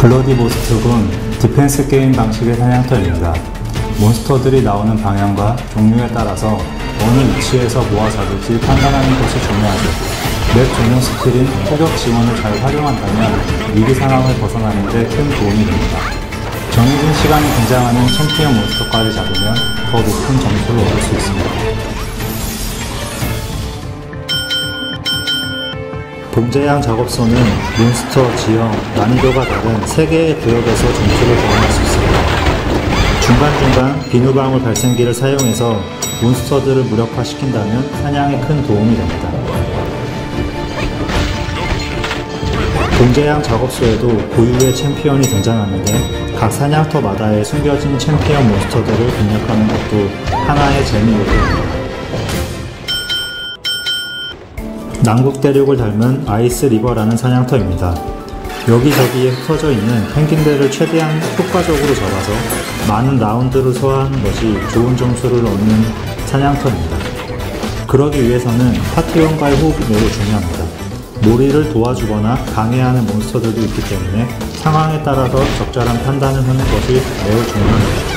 블러디 모스트군 디펜스 게임 방식의 사냥터입니다. 몬스터들이 나오는 방향과 종류에 따라서 어느 위치에서 모아 잡을지 판단하는 것이 중요하죠. 맵 전용 스킬인 포격 지원을 잘 활용한다면 위기 상황을 벗어나는 데 큰 도움이 됩니다. 정해진 시간에 등장하는 챔피언 몬스터까지 잡으면 더 높은 점수를 얻을 수 있습니다. 봉제양 작업소는 몬스터, 지형, 난이도가 다른 3개의 구역에서 점수를 보완할 수 있습니다. 중간중간 비누방울 발생기를 사용해서 몬스터들을 무력화시킨다면 사냥에 큰 도움이 됩니다. 봉제양 작업소에도 고유의 챔피언이 등장하는데 각 사냥터마다의 숨겨진 챔피언 몬스터들을 공략하는 것도 하나의 재미 요소입니다. 남극 대륙을 닮은 아이스 리버라는 사냥터입니다. 여기저기에 흩어져 있는 펭귄들을 최대한 효과적으로 잡아서 많은 라운드를 소화하는 것이 좋은 점수를 얻는 사냥터입니다. 그러기 위해서는 파티원과의 호흡이 매우 중요합니다. 놀이를 도와주거나 방해하는 몬스터들도 있기 때문에 상황에 따라서 적절한 판단을 하는 것이 매우 중요합니다.